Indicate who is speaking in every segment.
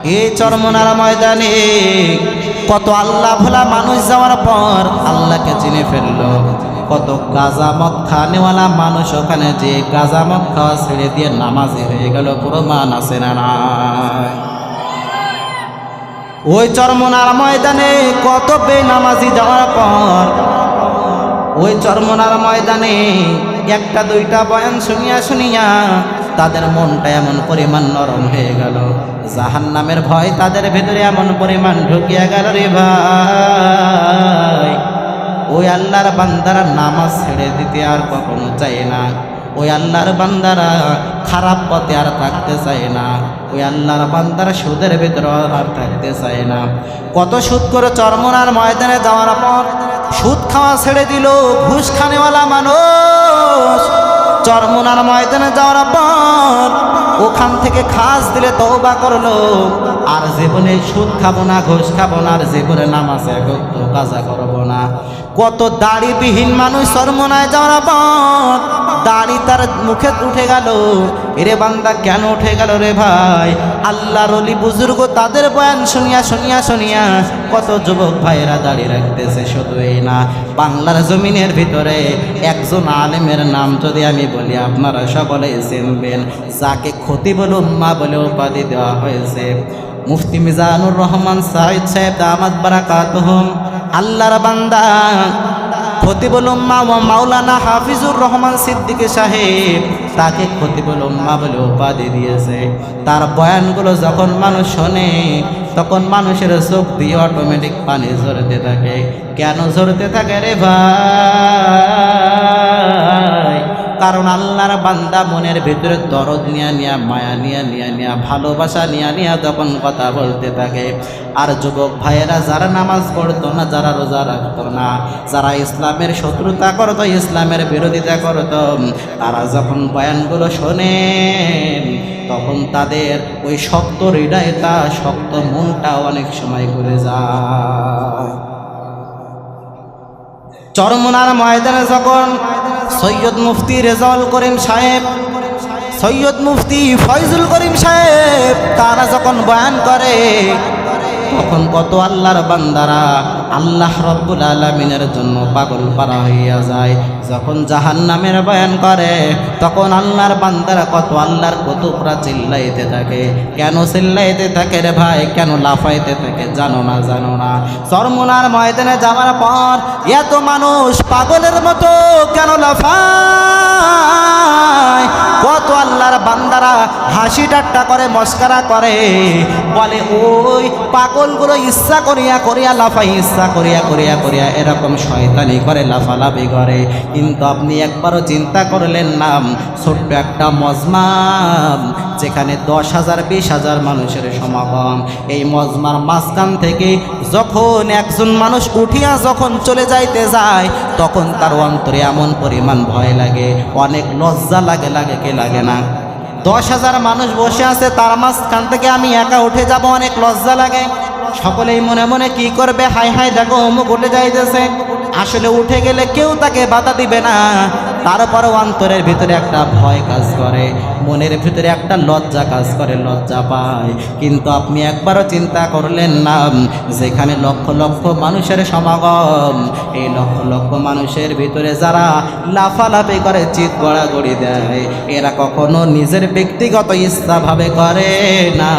Speaker 1: এই চরমনার ময়দানে কত আল্লাহ ভোলা মানুষ যাওয়ার পর আল্লাহকে চিনে ফেলল। কত গাজা মদ খানেওয়ালা মানুষ ওখানে যে গাজা মদ খাওয়া ছেড়ে দিয়ে নামাজি হয়ে গেল, প্রমাণ আছে না ওই চরমনার ময়দানে কত বেনামাজি যাওয়ার পর ওই চরমনার ময়দানে একটা দুইটা বয়ান শুনিয়া শুনিয়া তাদের মনটা এমন পরিমাণ নরম হয়ে গেল। জাহান নামের ভয় তাদের ভেতরে এমন পরিমাণ ঢুকিয়া গেল রে ভাই। ওই আল্লাহর বান্দারা নামাজ ছেড়ে দিতে আর কখনো চায় না। ওই আল্লাহর বান্দারা খারাপ পথে আর থাকতে চায় না। ওই আল্লাহর বান্দারা সুদের ভিতরে আর থাকতে চায় না। কত সুদ করে চরমনার ময়দানে যাওয়ার পর সুদ খাওয়া ছেড়ে দিল ঘুষ খানেওয়ালা মানুষ। চরমনার ময়দানে যাওয়ার পর ওখান থেকে খাস দিলে তৌবা করল। আর জীবনে সুদ খাব না, ঘোষ খাব না, আর জীবনে নামাজ কাজা করব না। কত দাড়িবিহীন মানুষ চরমনায় যাওয়ার পর দাড়ি তার মুখে উঠে গেল। রে বান্দা, কেন উঠে গেল রে ভাই? আল্লাহর অলি বুজুর্গ তাদের বয়ান শুনিয়া শুনিয়া শুনিয়া কত যুবক ভাইয়েরা দাড়ি রাখতেছে শুধু এই না, বাংলার জমিনের ভিতরে একজন আলেমের নাম যদি আমি বলি, আপনারা সকলে চিনবেন, যাকে ক্ষতি বলে উম্মা বলে উপাধি দেওয়া হয়েছে। মুফতি মিজানুর রহমান সাহিদ সাহেব দামাত বারাকাতুহুম। আল্লাহর বান্দা, খতিবুল উম্মা মাওলানা হাফিজুর রহমান সিদ্দিকী সাহেব তাকে বলে উপাধি দিয়েছে। তার বয়ানগুলো যখন মানুষ শোনে, তখন মানুষের চোখ দিয়ে অটোমেটিক পানি ঝরতে থাকে। কেন ঝরতে থাকে রে ভাই? কারণ আল্লাহর বান্দা মনের ভিতরে দরদ নিয়া নিয়া, মায়া নিয়া নিয়া নিয়া, ভালোবাসা নিয়া নিয়া তখন কথা বলতে থাকে। আর যুবক ভাইয়েরা, যারা নামাজ পড়তো না, যারা রোজা রাখতো না, যারা ইসলামের শত্রুতা করতো, ইসলামের বিরোধিতা করতো, তারা যখন বয়ানগুলো শোনেন তখন তাদের ওই শক্ত হৃদয়তা শক্ত মনটা অনেক সময় ঘুরে যায়। চরমনার ময়দানে যখন সৈয়দ মুফতি রেজাউল করিম সাহেব সৈয়দ মুফতি ফয়জুল করিম সাহেব তারা যখন বয়ান করে তখন কত আল্লাহর বান্দারা আল্লাহ রব্বুল আলমিনের জন্য পাগল পারা হইয়া যায়। যখন জাহান নামের বয়ান করে, তখন আল্লাহর বান্দারা কত আল্লাহর কতুবরা চিল্লাইতে থাকে। কেন চিল্লাইতে থাকে রে ভাই? কেন লাফাইতে থাকে? জানো না জানো না। চরমুনার ময়দানে যাওয়ার পর এত মানুষ পাগলের মতো কেন লাফায়? কত আল্লাহর বান্দারা হাসি ঠাট্টা করে, মস্কারা করে। বলে, ওই পাগলগুলো ইচ্ছা করিয়া করিয়া লাফাই ইচ্ছা করিয়া করিয়া করিয়া এরকম শয়তানি করে, লাফালাফি করে। কিন্তু আপনি একবারও চিন্তা করলেন না, ছোট্ট একটা মজমাম যেখানে দশ হাজার, বিশ হাজার মানুষের সমাগম। এই মজমার মাঝখান থেকে যখন একজন মানুষ উঠিয়া যখন চলে যাইতে যায়, তখন তার অন্তরে এমন পরিমাণ ভয় লাগে। অনেক লজ্জা লাগে লাগে কে লাগে না? দশ হাজার মানুষ বসে আছে, তার মাঝখান থেকে আমি একা উঠে যাব, অনেক লজ্জা লাগে। সকলেই মনে মনে কি করবে? হাই হাই দেখো, অমুক উঠে যাইতেছে। আসলে উঠে গেলে কেউ তাকে বাধা দিবে না। তারপরও অন্তরের ভিতরে একটা ভয় কাজ করে, মনের ভিতরে একটা লজ্জা কাজ করে, লজ্জা পায়। কিন্তু আপনি একবারও চিন্তা করলেন না, যেখানে লক্ষ লক্ষ মানুষের সমাগম, এই লক্ষ লক্ষ মানুষের ভিতরে যারা লাফালাফি করে চিত গড়াগড়ি দেয়, এরা কখনো নিজের ব্যক্তিগত ইচ্ছাভাবে করে না।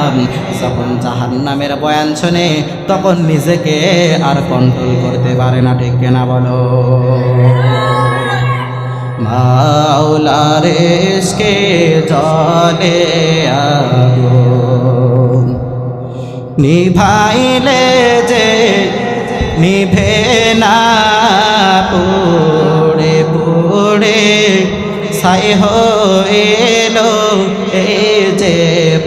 Speaker 1: যখন জাহান নামের বয়ান শোনে, তখন নিজেকে আর কন্ট্রোল করতে পারে না, ঠিক কেনা বলো? মাওলার ইশকে জলে আগুন নিভাইলে যে নিভে না পুড়ে পুড়ে ছাই হইল এই যে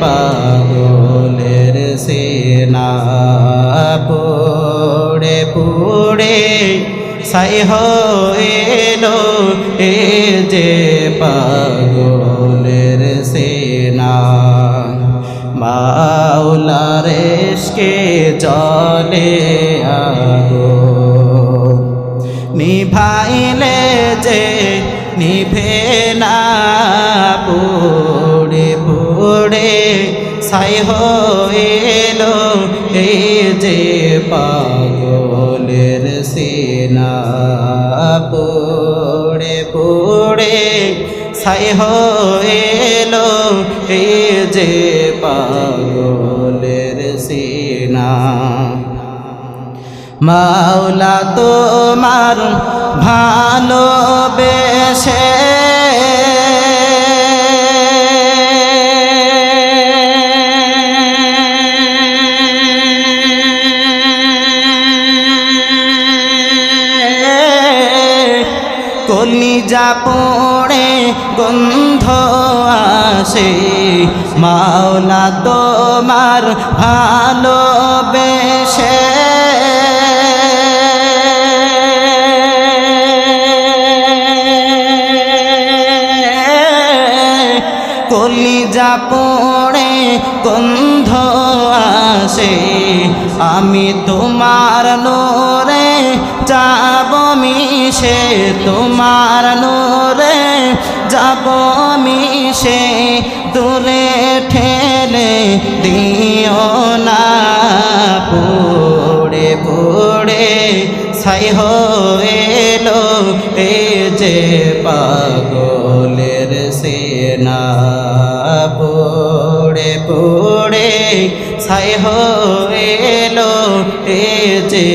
Speaker 1: পাগলের সেনা। পুড়ে পুড়ে ছাই হইল এ যে পাগলের সেনা। মাওলার জলে আগো। নিভাইলে যে নিভে না, পুড়ে পুড়ে ছাই হয়ে এই যে পাগলের পড়ে পড়ে ছাই হলো এই যে পাগলের সিনা। মাওলা তোমার ভালোবেসে কলিজা পড়ে গন্ধ আসে। মাওলা তোমার ভালোবেসে। কলিজা পড়ে গন্ধ আসে। আমি তোমার নোরে যাব মিশে তোমার নোরে যাব মিশে, দূরে ঠেলে দিও না। পড়ে পড়ে ছাই হইল এ যে পাগলের সেনা। পড়ে পড়ে ছাই হইল এ যে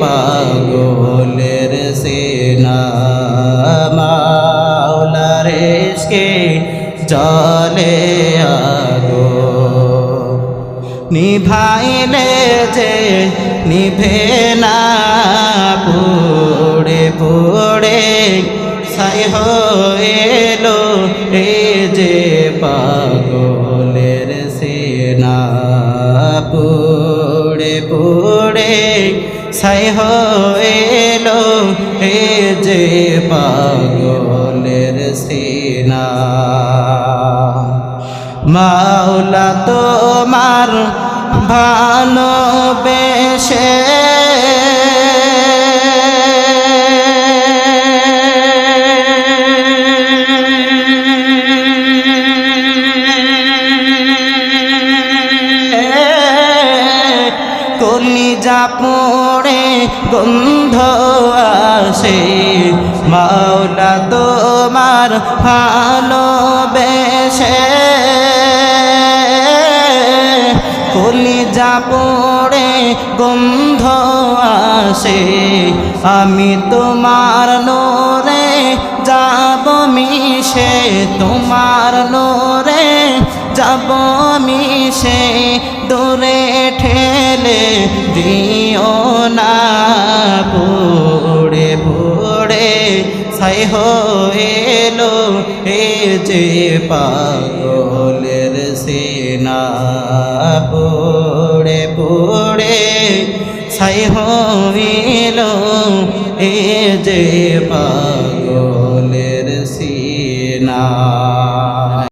Speaker 1: পাগলের কে জলে আগো নিভাইলে যে নিভে না পড়ে পড়ে ছাই হইল এ যে পাগলের সেনা। পড়ে পড়ে ছাই হইল এ যে পাগলের সেনা। মাওলা তোমার ভালোবেসে কলিজা পড়ে গন্ধ আসে। মাওলা তোমার ভালোবেসে কলিজা পড়ে গন্ধ আসে। আমি তোমার নোরে যাব মিশে, তোমার নোরে যাব মিশে, দূরে ঠেলে দিও না পড়ে পড়ে ছাই হলো এ যে পাগলের সেনা। পড়ে পড়ে ছাই হইল এ যে পাগলের সিনা।